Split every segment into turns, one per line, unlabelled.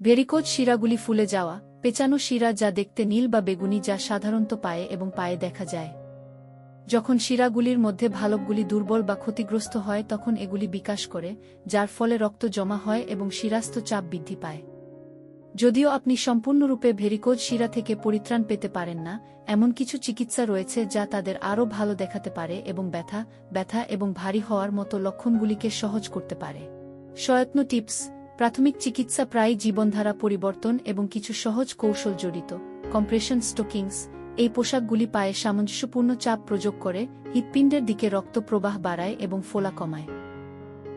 Varicose শিরাগুলি ফুলে যাওয়া, পেঁচানো শিরা যা দেখতে নীল বা বেগুনি যা সাধারণত পায়ে এবং পায়ে দেখা যায়। যখন শিরাগুলির মধ্যে ভালকগুলি দুর্বল বা ক্ষতিগ্রস্ত হয়, তখন এগুলি বিকাশ করে, যার ফলে রক্ত জমা হয় এবং শিরাস্ত চাপ বৃদ্ধি পায়। যদিও আপনি সম্পূর্ণরূপে ভেরিকোজ শিরা থেকে পরিত্রাণ পেতে পারেন না, এমন কিছু চিকিৎসা রয়েছে যা তাদের আরও ভালো দেখাতে পারে এবং ব্যথা ব্যথা এবং ভারী হওয়ার মতো লক্ষণগুলিকে সহজ করতে পারে। সয়ত্ন টিপস প্রাথমিক চিকিৎসা প্রায় জীবনধারা পরিবর্তন এবং কিছু সহজ কৌশল জড়িত। কম্প্রেশন স্টোকিংস এই পোশাকগুলি পায়ে সামঞ্জস্যপূর্ণ চাপ প্রযোগ করে, হৃৎপিণ্ডের দিকে রক্ত প্রবাহ বাড়ায় এবং ফোলা কমায়।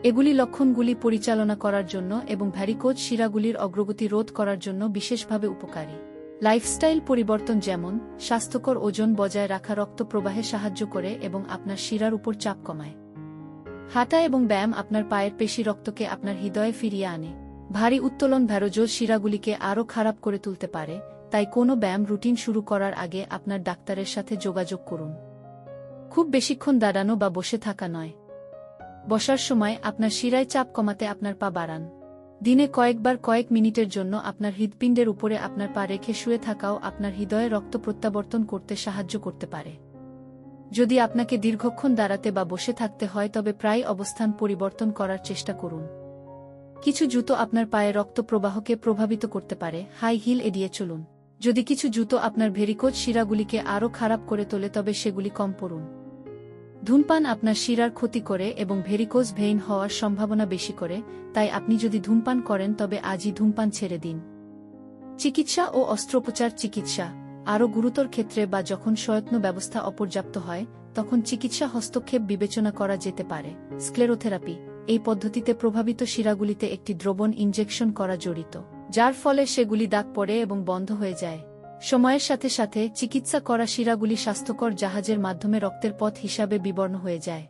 এগুলি লক্ষণগুলি পরিচালনা করার জন্য এবং ভ্যারিকোজ শিরাগুলির অগ্রগতি রোধ করার জন্য বিশেষভাবে উপকারী। লাইফস্টাইল পরিবর্তন যেমন, স্বাস্থ্যকর ওজন বজায় রাখা রক্ত প্রবাহে সাহায্য করে এবং আপনার শিরার উপর চাপ কমায়। হাঁটা এবং ব্যায়াম আপনার পায়ের পেশি রক্তকে আপনার হৃদয়ে ফিরিয়ে আনে। ভারী উত্তোলন ভ্যারোজোজ শিরাগুলিকে আরও খারাপ করে তুলতে পারে, তাই কোনো ব্যায়াম রুটিন শুরু করার আগে আপনার ডাক্তারের সাথে যোগাযোগ করুন। খুব বেশিক্ষণ দাঁড়ানো বা বসে থাকা নয়। বসার সময় আপনার শিরায় চাপ কমাতে আপনার পা বাড়ান। দিনে কয়েকবার কয়েক মিনিটের জন্য আপনার হৃদপিণ্ডের উপরে আপনার পা রেখে শুয়ে থাকাও আপনার হৃদয়ে রক্ত প্রত্যাবর্তন করতে সাহায্য করতে পারে। যদি আপনাকে দীর্ঘক্ষণ দাঁড়াতে বা বসে থাকতে হয় তবে প্রায় অবস্থান পরিবর্তন করার চেষ্টা করুন। কিছু জুতো আপনার পায়ে রক্ত প্রবাহকে প্রভাবিত করতে পারে, হাই হিল এড়িয়ে চলুন। যদি কিছু জুতো আপনার ভেরিকোজ শিরাগুলিকে আরও খারাপ করে তোলে তবে সেগুলি কম পড়ুন। ধূমপান আপনার শিরার ক্ষতি করে এবং ভেরিকোজ ভেইন হওয়ার সম্ভাবনা বেশি করে, তাই আপনি যদি ধূমপান করেন তবে আজই ধূমপান ছেড়ে দিন। চিকিৎসা ও অস্ত্রোপচার চিকিৎসা আরও গুরুতর ক্ষেত্রে বা যখন সয়ত্ন ব্যবস্থা অপর্যাপ্ত হয়, তখন চিকিৎসা হস্তক্ষেপ বিবেচনা করা যেতে পারে। স্ক্লেরোথেরাপি, এই পদ্ধতিতে প্রভাবিত শিরাগুলিতে একটি দ্রবণ ইনজেকশন করা জড়িত, যার ফলে সেগুলি দাগ পড়ে এবং বন্ধ হয়ে যায়। সময়ের সাথে সাথে চিকিৎসা করা শিরাগুলি স্বাস্থ্যকর জাহাজের মাধ্যমে রক্তের পথ হিসাবে বিবর্ণ হয়ে যায়।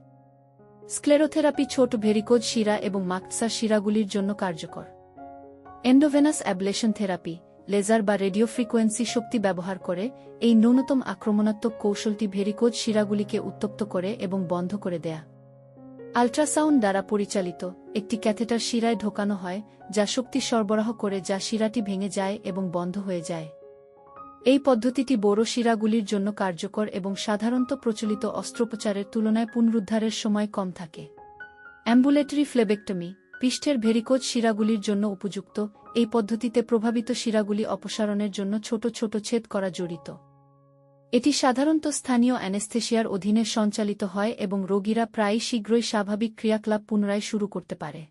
স্ক্লেরোথেরাপি ছোট ভেরিকোজ শিরা এবং মাকসার শিরাগুলির জন্য কার্যকর। এন্ডোভেনাস অ্যাবলেশন থেরাপি লেজার বা রেডিও ফ্রিকোয়েন্সি শক্তি ব্যবহার করে, এই ন্যূনতম আক্রমণাত্মক কৌশলটি ভেরিকোজ শিরাগুলিকে উত্তপ্ত করে এবং বন্ধ করে দেয়া। আল্ট্রাসাউন্ড দ্বারা পরিচালিত, একটি ক্যাথেটার শিরায় ঢোকানো হয়, যা শক্তি সরবরাহ করে যা শিরাটি ভেঙে যায় এবং বন্ধ হয়ে যায়। এই পদ্ধতিটি বড় শিরাগুলির জন্য কার্যকর এবং সাধারণত প্রচলিত অস্ত্রোপচারের তুলনায় পুনরুদ্ধারের সময় কম থাকে। অ্যাম্বুলেটরি ফ্লেবেক্টমি, পৃষ্ঠের ভেরিকোজ শিরাগুলির জন্য উপযুক্ত এই পদ্ধতিতে প্রভাবিত শিরাগুলি অপসারণের জন্য ছোট ছোট ছেদ করা জড়িত। এটি সাধারণত স্থানীয় অ্যানেস্থেশিয়ার অধীনে সঞ্চালিত হয় এবং রোগীরা প্রায় শীঘ্রই স্বাভাবিক ক্রিয়াকলাপ পুনরায় শুরু করতে পারে।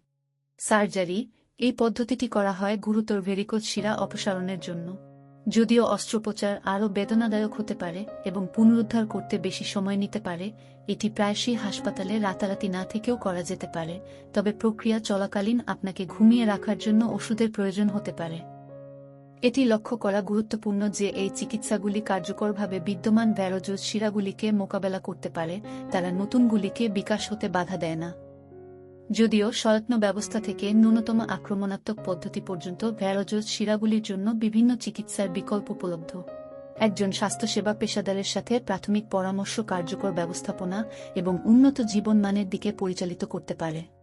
সার্জারি, এই পদ্ধতিটি করা হয় গুরুতর ভেরিকোজ শিরা অপসারণের জন্য। যদিও অস্ত্রোপচার আরও বেদনাদায়ক হতে পারে এবং পুনরুদ্ধার করতে বেশি সময় নিতে পারে, এটি প্রায়শই হাসপাতালে রাতারাতি না থেকেও করা যেতে পারে, তবে প্রক্রিয়া চলাকালীন আপনাকে ঘুমিয়ে রাখার জন্য ওষুধের প্রয়োজন হতে পারে। এটি লক্ষ্য করা গুরুত্বপূর্ণ যে এই চিকিৎসাগুলি কার্যকরভাবে বিদ্যমান ভ্যারোজোজ শিরাগুলিকে মোকাবেলা করতে পারে, তারা নতুনগুলিকে বিকাশ হতে বাধা দেয় না। যদিও সয়ত্ন ব্যবস্থা থেকে ন্যূনতম আক্রমণাত্মক পদ্ধতি পর্যন্ত ভ্যারোজোজ শিরাগুলির জন্য বিভিন্ন চিকিৎসার বিকল্প উপলব্ধ। একজন স্বাস্থ্যসেবা পেশাদারের সাথে প্রাথমিক পরামর্শ কার্যকর ব্যবস্থাপনা এবং উন্নত জীবনমানের দিকে পরিচালিত করতে পারে।